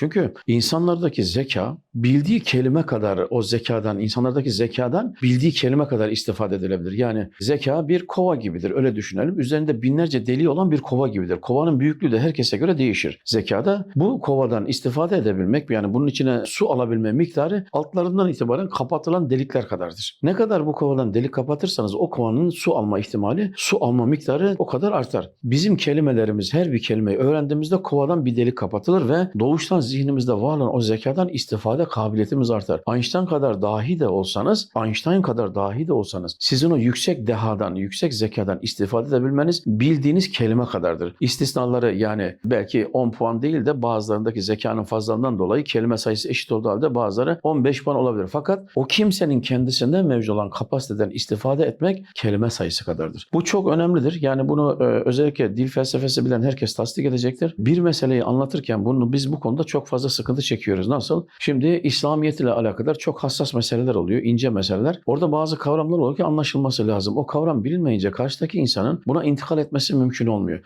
Çünkü insanlardaki zeka bildiği kelime kadar o zekadan, insanlardaki zekadan bildiği kelime kadar istifade edilebilir. Yani zeka bir kova gibidir öyle düşünelim. Üzerinde binlerce deliği olan bir kova gibidir. Kovanın büyüklüğü de herkese göre değişir. Zekada bu kovadan istifade edebilmek yani bunun içine su alabilme miktarı altlarından itibaren kapatılan delikler kadardır. Ne kadar bu kovadan delik kapatırsanız o kovanın su alma ihtimali, su alma miktarı o kadar artar. Bizim kelimelerimiz her bir kelimeyi öğrendiğimizde kovadan bir delik kapatılır ve doğuştan zihnimizde var olan o zekadan istifade kabiliyetimiz artar. Einstein kadar dahi de olsanız, Einstein kadar dahi de olsanız sizin o yüksek dehadan, yüksek zekadan istifade edebilmeniz bildiğiniz kelime kadardır. İstisnaları yani belki 10 puan değil de bazılarındaki zekanın fazlalığından dolayı kelime sayısı eşit olduğu halde bazıları 15 puan olabilir. Fakat o kimsenin kendisinde mevcut olan kapasiteden istifade etmek kelime sayısı kadardır. Bu çok önemlidir. Yani bunu e, özellikle dil felsefesi bilen herkes tasdik edecektir. Bir meseleyi anlatırken bunu biz bu konuda çok fazla sıkıntı çekiyoruz. Nasıl? Şimdi İslamiyet ile alakadar çok hassas meseleler oluyor, ince meseleler. Orada bazı kavramlar oluyor ki anlaşılması lazım. O kavram bilinmeyince karşıdaki insanın buna intikal etmesi mümkün olmuyor.